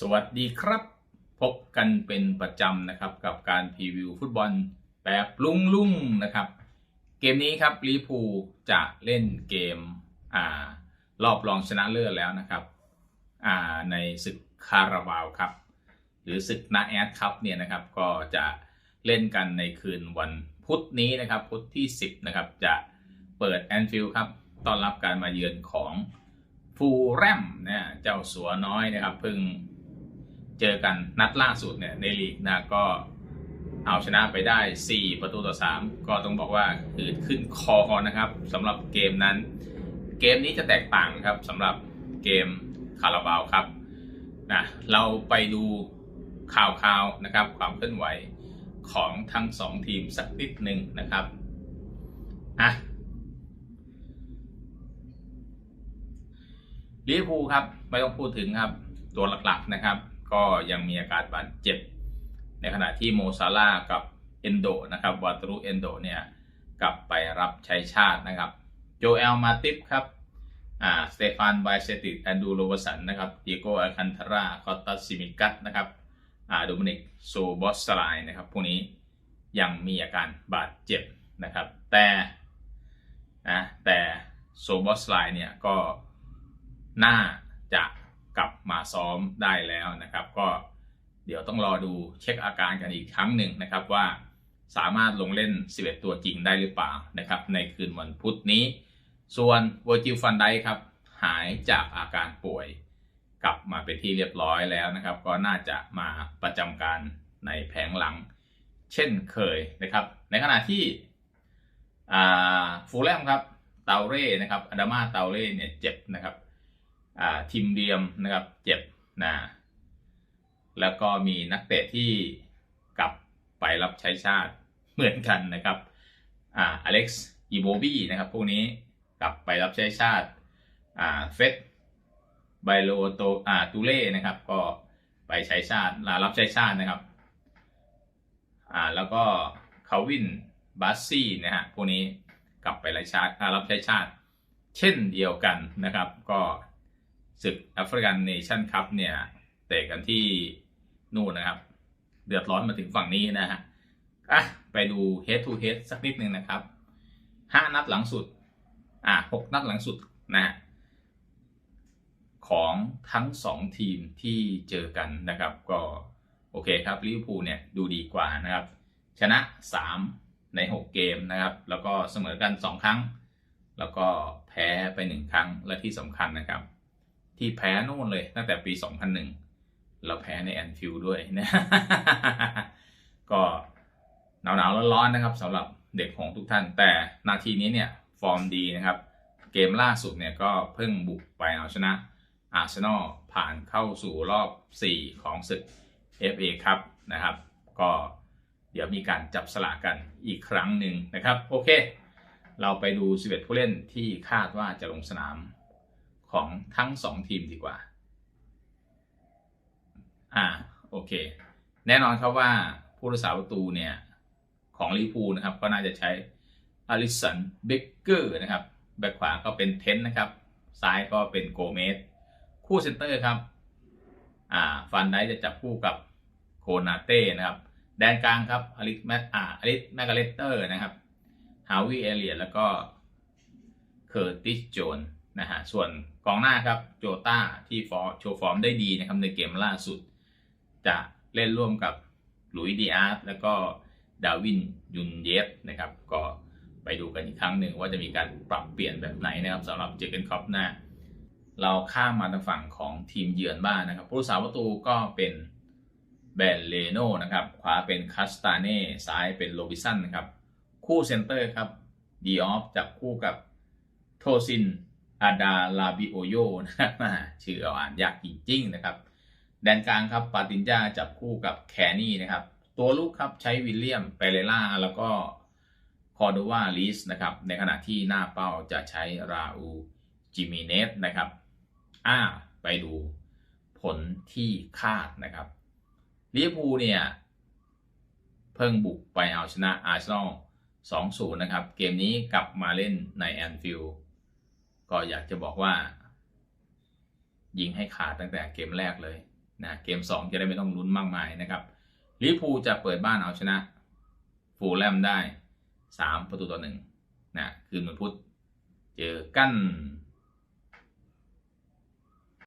สวัสดีครับ พบกันเป็นประจำนะครับกับการพรีวิวฟุตบอลแบบลุงลุงนะครับ เกมนี้ครับลิพูจะเล่นเกมอ่ารอบรองชนะเลิศแล้วนะครับอ่าในศึกคาราบาวครับ หรือศึกนาแอดครับเนี่ยนะครับก็จะเล่นกันในคืนวันพุธนี้นะครับ พุธที่ 10 นะครับ จะเปิดแอนฟิลด์ครับต้อนรับการมาเยือนของฟูแรมเนี่ยเจ้าสัวน้อยนะครับเพิ่ง เจอกันนัดล่าสุดเนี่ยในลีกนะก็เอาชนะไปได้ 4 ประตูต่อ 3 ก็ต้องบอกว่าอืดขึ้นคอนะครับสำหรับเกมนั้น เกมนี้จะแตกต่างครับสำหรับเกมคาราบาวครับนะเราไปดูข่าวๆนะครับความเคลื่อนไหวของทั้ง2ทีมสักนิดหนึ่งนะครับอะลิเวอร์พูลครับไม่ต้องพูดถึงครับตัวหลักๆนะครับ ก็ยังมีอาการบาดเจ็บ ในขณะที่โมซาร่ากับเอนโดนะครับวาตรุเอนโดเนี่ยกลับไปรับใช้ชาตินะครับโจเอลมาติฟครับอ่าสเตฟานไวเซติแอนดูโรบสันนะครับดิโกอาคันทาราคอตตัสซิมิกัสนะครับอ่าโดมินิกโซบอสไลน์นะครับพวกนี้ยังมีอาการบาดเจ็บนะครับแต่นะแต่โซบอสไลน์เนี่ยก็น่าจะ กลับมาซ้อมได้แล้วนะครับ ก็เดี๋ยวต้องรอดูเช็คอาการกันอีกครั้งหนึ่งนะครับว่าสามารถลงเล่น 11 ตัวจริงได้หรือเปล่านะครับ ในคืนวันพุธนี้ ส่วนเวอร์จิลฟันไดครับหายจากอาการป่วยกลับมาเป็นที่เรียบร้อยแล้วนะครับ ก็น่าจะมาประจำการในแผงหลัง เช่นเคยนะครับ ในขณะที่ฟูลแลมครับเตาเร่นะครับอดามาเตาเร่เนี่ยเจ็บนะครับ ทีมเดียมนะครับเจ็บนะแล้วก็มีนักเตะที่กลับไปรับใช้ชาติเหมือนกันนะครับอ่าอเล็กซ์อีโบบี้นะครับพวกนี้กลับไปรับใช้ชาติอ่าเฟสไบโลโตอ่าตูเล่นะครับก็ไปใช้ชาติลารับใช้ชาตินะครับอ่าแล้วก็คาวินบัสซี่นะฮะพวกนี้กลับไปรับใช้รับใช้ชาติเช่นเดียวกันนะครับ ก็ ศึกแอฟริกันเนชั่นคัพเนี่ยเตะกันที่นู่นนะครับ เดือดร้อนมาถึงฝั่งนี้นะฮะอะไปดู head to head สักนิดหนึ่งนะครับห้านัดหลังสุด อะหกนัดหลังสุดนะฮะของทั้งสองทีมที่เจอกันนะครับ ก็โอเคครับลิเวอร์พูลเนี่ยดูดีกว่านะครับ ชนะ 3 ใน 6 เกมนะครับ แล้วก็เสมอกัน 2 ครั้ง แล้วก็แพ้ไป 1 ครั้งและที่สำคัญนะครับ ที่แพ้นู่นเลยตั้งแต่ปี 2001 เราแพ้ในแอนฟิลด์ด้วยนะก็หนาวๆร้อนๆนะครับสำหรับเด็กของทุกท่าน แต่นาทีนี้เนี่ยฟอร์มดีนะครับ เกมล่าสุดเนี่ยก็เพิ่งบุกไปเอาชนะอาร์เซนอลผ่านเข้าสู่รอบ 4 ของศึก FA ครับนะครับ ก็เดี๋ยวมีการจับสลากกันอีกครั้งหนึ่งนะครับ โอเค เราไปดู 11 ผู้เล่นที่คาดว่าจะลงสนาม ของทั้ง 2 ทีมดีกว่า อ่าโอเค แน่นอนครับว่าผู้รักษาประตูเนี่ย ของลิพูนะครับ ก็น่าจะใช้อลิสันเบเกอร์นะครับ แบ็คขวาก็เป็นเทนนะครับ ซ้ายก็เป็นโกเมสคู่เซนเตอร์ครับ อ่าฟันได้จะจับคู่กับโคนาเต้นะครับ แดนกลางครับอลิสแมอ่าอลิสแมกาเลเตอร์นะครับฮาวิเอเลียแล้วก็เคอร์ติสโจน นะฮะส่วนกองหน้าครับโจต้าที่ฟอร์โชว์ฟอร์มได้ดีนะครับในเกมล่าสุด จะเล่นร่วมกับหลุยดีอาร์แล้วก็ดาวินยุนเยสนะครับก็ไปดูกันอีกครั้งหนึ่งว่าจะมีการปรับเปลี่ยนแบบไหนนะครับสำหรับเจอเกนคอปหน้า เราข้ามมาทางฝั่งของทีมเยือนบ้างนนะครับผู้รักษาประตูก็เป็นแบนเลโนนะครับขวาเป็นคัสตาเน่ซ้ายเป็นโลบิสันนะครับคู่เซนเตอร์ครับดีออฟจับคู่กับโทซิน อาดาลาบิโอโยนะครับชื่ออ่านยากจริงๆนะครับ แดนกลางครับปาตินจาจับคู่กับแคนี่นะครับ ตัวลูกครับใช้วิลเลียมเปเรล่าแล้วก็คอร์โดวาลิสนะครับ ในขณะที่หน้าเป้าจะใช้ราอูจิมิเนสนะครับอ่าไปดูผลที่คาดนะครับลิเวอร์พูลเนี่ย เพิ่งบุกไปเอาชนะอาร์เซนอล2-0 นะครับ เกมนี้กลับมาเล่นในแอนฟิลด์ ก็อยากจะบอกว่า ยิงให้ขาดตั้งแต่เกมแรกเลยนะเกม 2 จะได้ไม่ต้องลุ้นมากมายนะครับลิพูจะเปิดบ้านเอาชนะฟูลแลมได้ 3 ประตูต่อหนึ่งนะคืนวันพุธเจอกัน